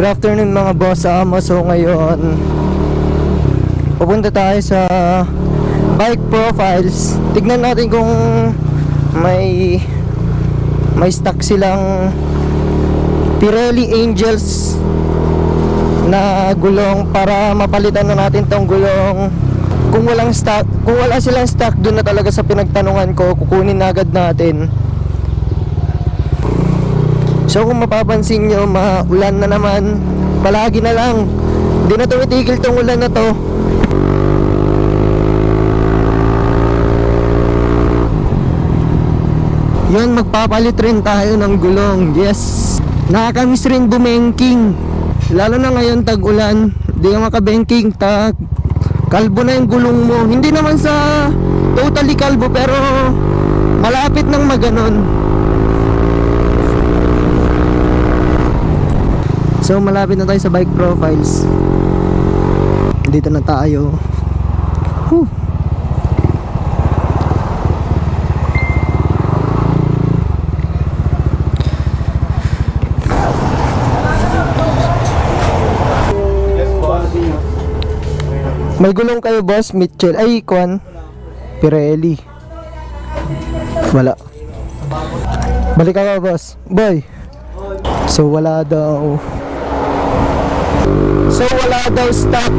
Good afternoon mga boss Amo. So ngayon, pupunta tayo sa bike profiles. Tignan natin kung may may stock silang Pirelli Angels na gulong para mapalitan na natin tong gulong kung walang stock kung wala silang stock doon na talaga sa pinagtanungan ko kukunin na agad natin So kung mapapansin nyo, maulan na naman. Palagi na lang. Hindi na tumitigil tong ulan na to. Yun, magpapalit rin tayo ng gulong. Yes. Nakakamiss rin bumengking. Lalo na ngayon tag-ulan. Hindi ka makabengking. Tag kalbo na yung gulong mo. Hindi naman sa totally kalbo pero malapit ng maganon. So malapit na tayo sa bike profiles. Dito na tayo. Whew. May gulong kayo boss, Mitchell. Ay, Kwan. Pirelli. Wala. Balik ako boss. Boy. So wala daw. So wala daw stock.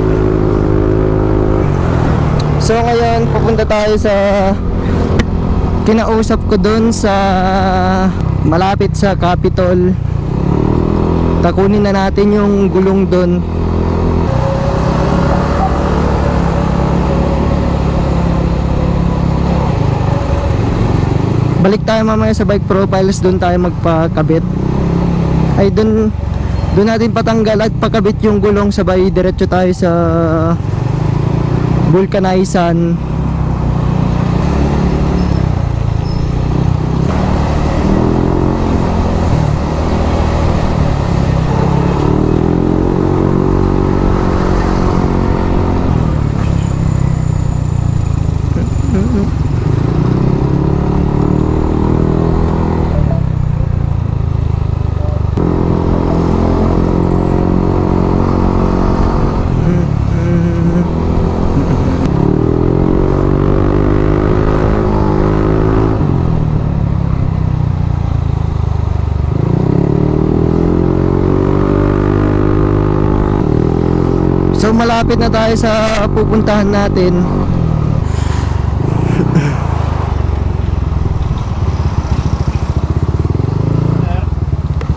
So ngayon pupunta tayo sa kinausap ko doon sa malapit sa Capitol. Takunin na natin yung gulong doon. Balik tayo mamaya sa bike profiles doon tayo magpakabit. Ay doon doon natin patanggal at pakabit yung gulong. Sabay diretso tayo sa vulcanizan So malapit na tayo sa pupuntahan natin.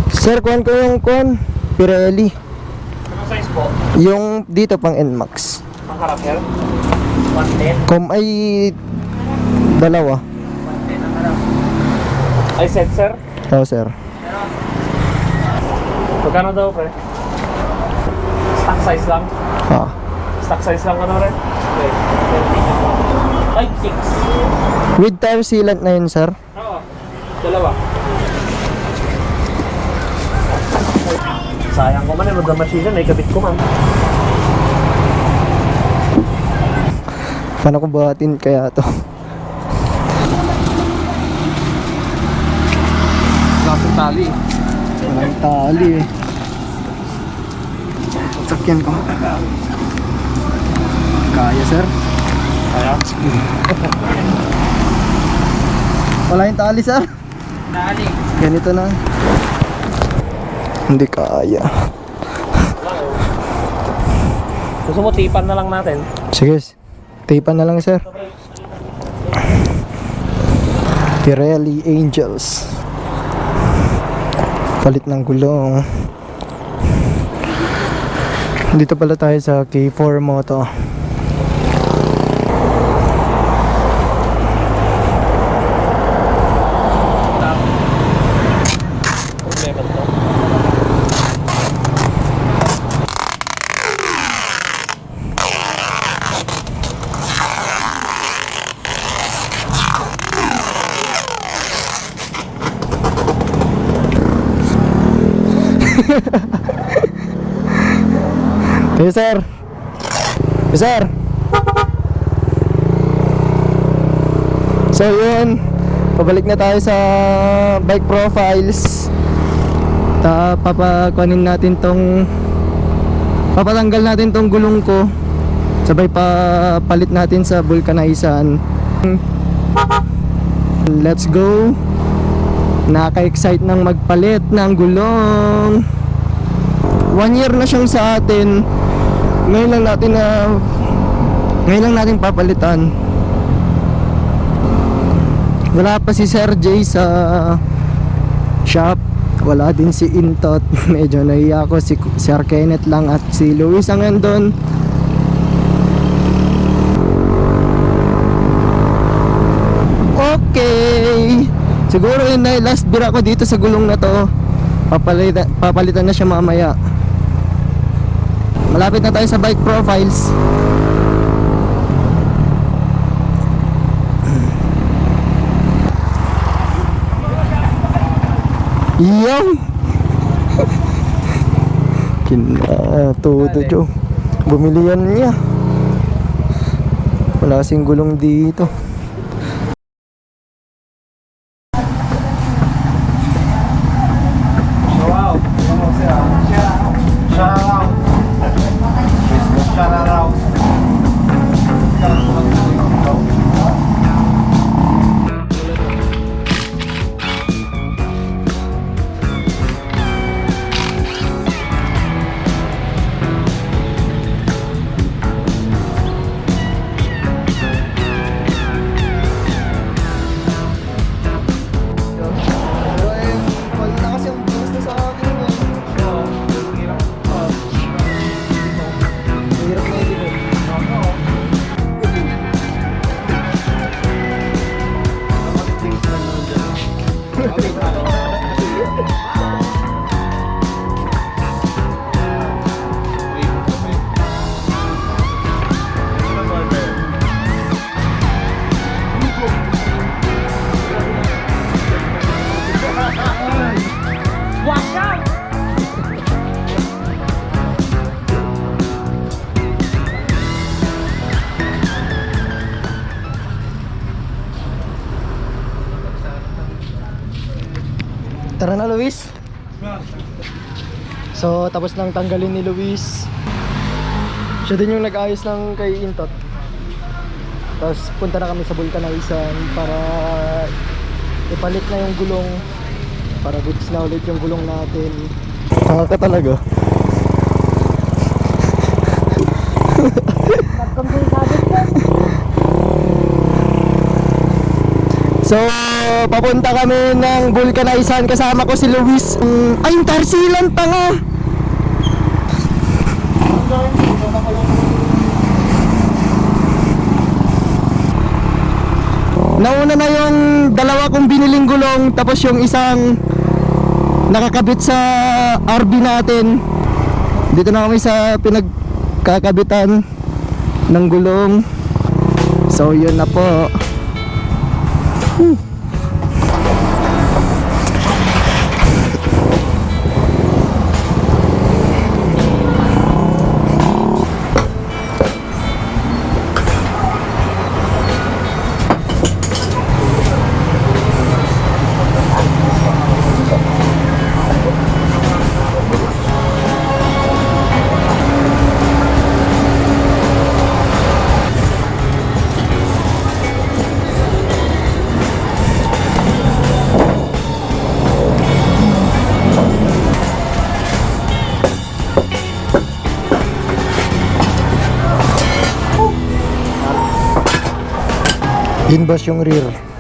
Sir, kuhan ko yung kuhan. Pirelli. Anong size po? Yung dito pang NMAX. Ang karakter? 110? Kom ay dalawa. 110 ang harap. Ay, set sir? Oo, sir. Magkano daw, pre? Stock size lang? Ah. Stock size lang ano rin? Okay. 20. Ay, 6. With tire sealant na yun, sir. Oo. Dalawa. Sayang ko man eh, magdamasinan, may kabit ko man. Paano ko buhatin kaya to? Klaseng tali. Walang tali eh. Sakyan ko. Kaya, sir. Kaya? Wala yung tali, sir. Tali. Ganito na. Hindi kaya. Gusto mo tipan na lang natin? Sige, tapan na lang, sir. Pirelli Angels. Palit ng gulong. Dito pala tayo sa K4 Moto. Problema to. Hey, sir. Hey, sir. So, yun. Pabalik na tayo sa bike profiles. Ta papakuanin natin tong papatanggal natin tong gulong ko. Sabay pa palit natin sa vulcanizan. Let's go. Nakaka-excite ng magpalit ng gulong. One year na siyang sa atin. Ngayon lang natin na ngayon lang natin papalitan. Wala pa si Sir J sa shop. Wala din si Intot. Medyo nahiya ako. Si Sir Kenneth lang at si Luis ang nandun. Okay. Siguro yun na last beer ako dito sa gulong na to. Papalitan, papalitan na siya mamaya. Malapit na tayo sa bike profiles. Yung Kinatuto Jo Bumili yan niya. Wala kasing gulong dito Tara na Luis. So tapos nang tanggalin ni Luis. Siya din yung nag-ayos ng kay Intot. Tapos punta na kami sa Vulcanizan para ipalit na yung gulong para goods na ulit yung gulong natin. Ka talaga. So, papunta kami ng Vulcanizan kasama ko si Luis. Mm, ay, yung Tarsilan pa nga! Nauna na yung dalawa kong biniling gulong tapos yung isang nakakabit sa RB natin. Dito na kami sa pinagkakabitan ng gulong. So yun na po. Whew. Inboss yung rear.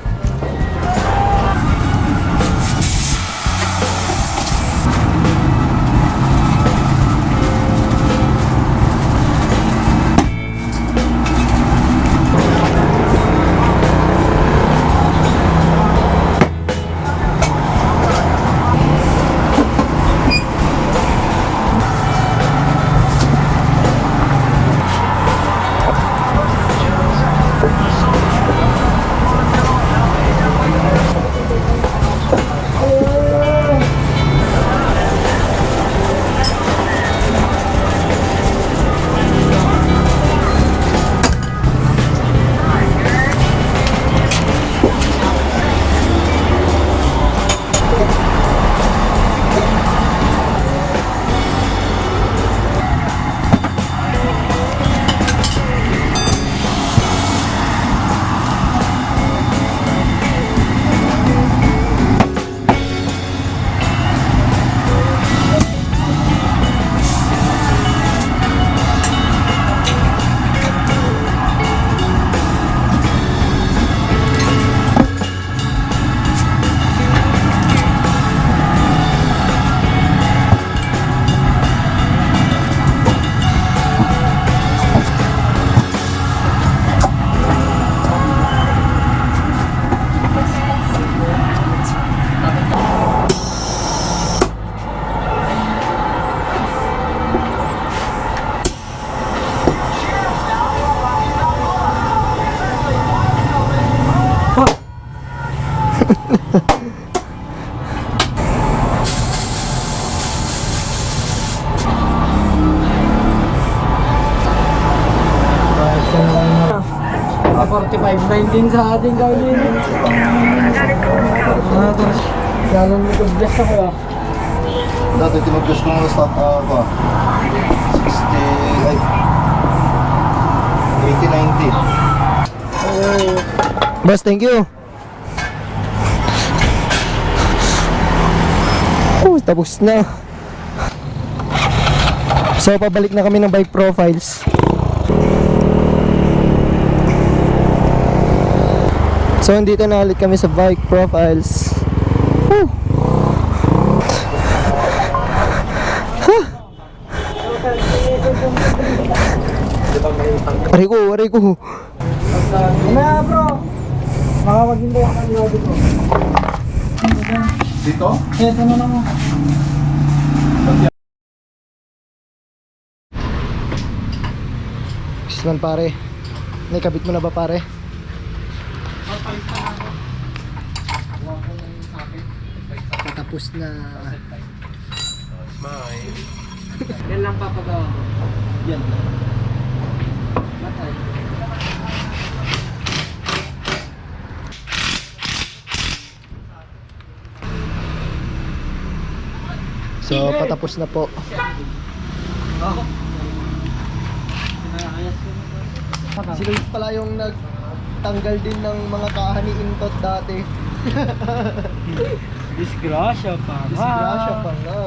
45.19 sa ating gawin. Ah, to. Lalong nag-adjust ako ah. Dati tinugos ko ng stock uh, ko. 60, ay, 80, 90. Boss, thank you. Oh, tapos na. So, pabalik na kami ng bike profiles. So, dito na ulit kami sa bike profiles. Woo! Huh! Aray ko, aray ko. Ano bro? Baka maghintay ako ng lobby ko. Dito? Eh, ito na naman. Isman pare. Naikabit mo na ba pare? Patapos na. Yan lang papagawa ko. Yan. Matay. So patapos na po. Ako. Pinaayas ko na Si Luis pala yung nagtanggal din ng mga kahani-intot dati. Disgrasya pa. Disgrasya pa nga.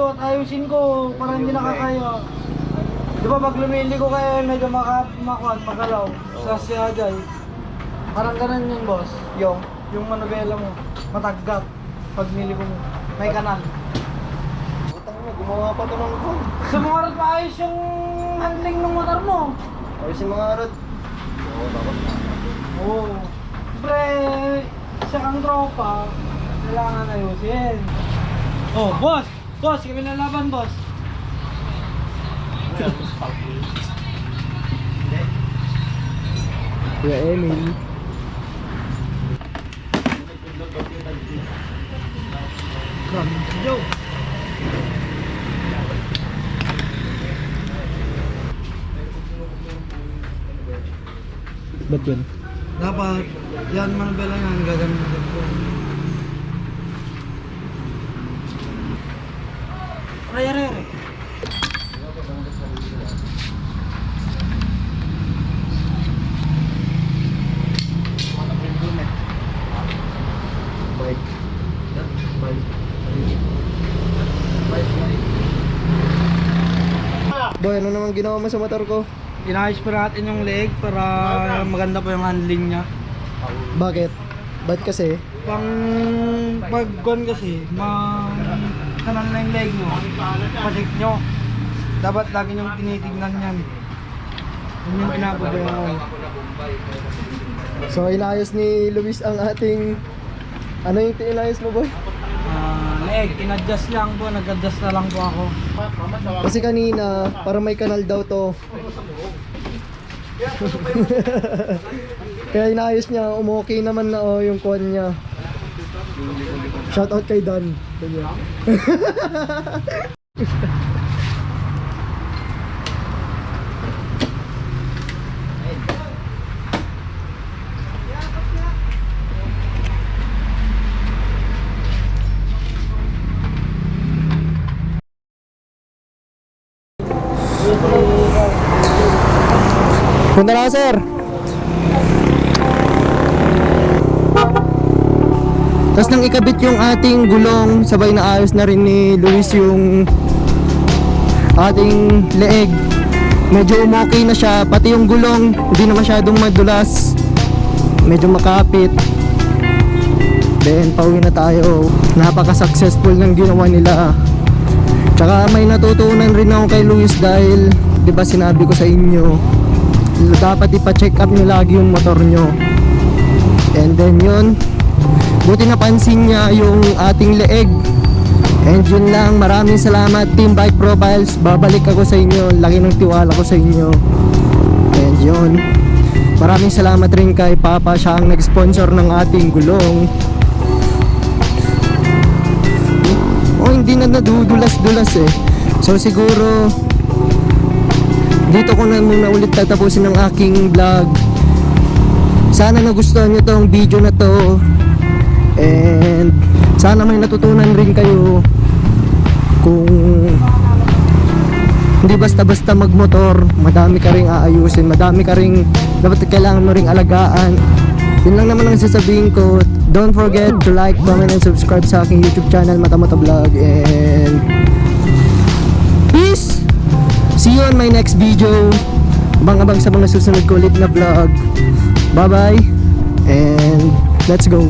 Magulo at ayusin ko para hindi nakakaya. Di ba pag lumili ko kayo medyo maka, makuhan, magalaw sa siyagay. Parang ganun yun boss. Yung. Yung manobela mo, mataggat. Pag niliko mo, may kanal. Utang na, gumawa pa to ng kon. Sa mga rat maayos yung handling ng motor mo. Ayos yung mga rod. Oo. Siyempre, siya kang tropa, kailangan ayusin. Oh, boss! Boss, kami na laban, boss. Kuya Emil. Grabe Joe. Ba't yun? Dapat, yan manobela yan, gagawin mo aray. Bike. Boy, ano naman ginawa mo sa motor ko? Inayos pa natin yung leg para maganda pa yung handling niya. Bakit? Ba't kasi? Pang pag kasi, ma kanal na yung leg nyo, pasik nyo. Dapat lagi nyo tinitignan yan. Yun yung pinapabayan ko. So, inayos ni Luis ang ating... Ano yung inayos mo, boy? Ah, leg, in-adjust lang po, nag-adjust na lang po ako. Kasi kanina, para may kanal daw to. Kaya inayos niya, umokay naman na oh, yung kuhan niya. Shoutout kay Dan. Ganyan. Punta na ka, sir. Tapos nang ikabit yung ating gulong, sabay na ayos na rin ni Luis yung ating leeg. Medyo umokay na siya, pati yung gulong, hindi na masyadong madulas. Medyo makapit. Then, pauwi na tayo. Napaka-successful ng ginawa nila. Tsaka may natutunan rin ako kay Luis dahil, di ba sinabi ko sa inyo, dapat ipa-check up nyo lagi yung motor nyo. And then yun, buti napansin niya yung ating leeg. And yun lang, maraming salamat Team Bike Profiles. Babalik ako sa inyo. Laki ng tiwala ko sa inyo. And yun, maraming salamat rin kay Papa. Siya ang nag-sponsor ng ating gulong. Oh, hindi na nadudulas-dulas eh. So siguro, dito ko na muna ulit tatapusin ang aking vlog. Sana nagustuhan nyo tong video na to. And sana may natutunan rin kayo kung hindi basta-basta magmotor, madami ka ring aayusin, madami ka ring dapat kailangan mo ring alagaan. Yun lang naman ang sasabihin ko. Don't forget to like, comment, and subscribe sa aking YouTube channel, Mata Mata Vlog. And peace! See you on my next video. Abang-abang sa mga susunod ko ulit na vlog. Bye-bye. And let's go.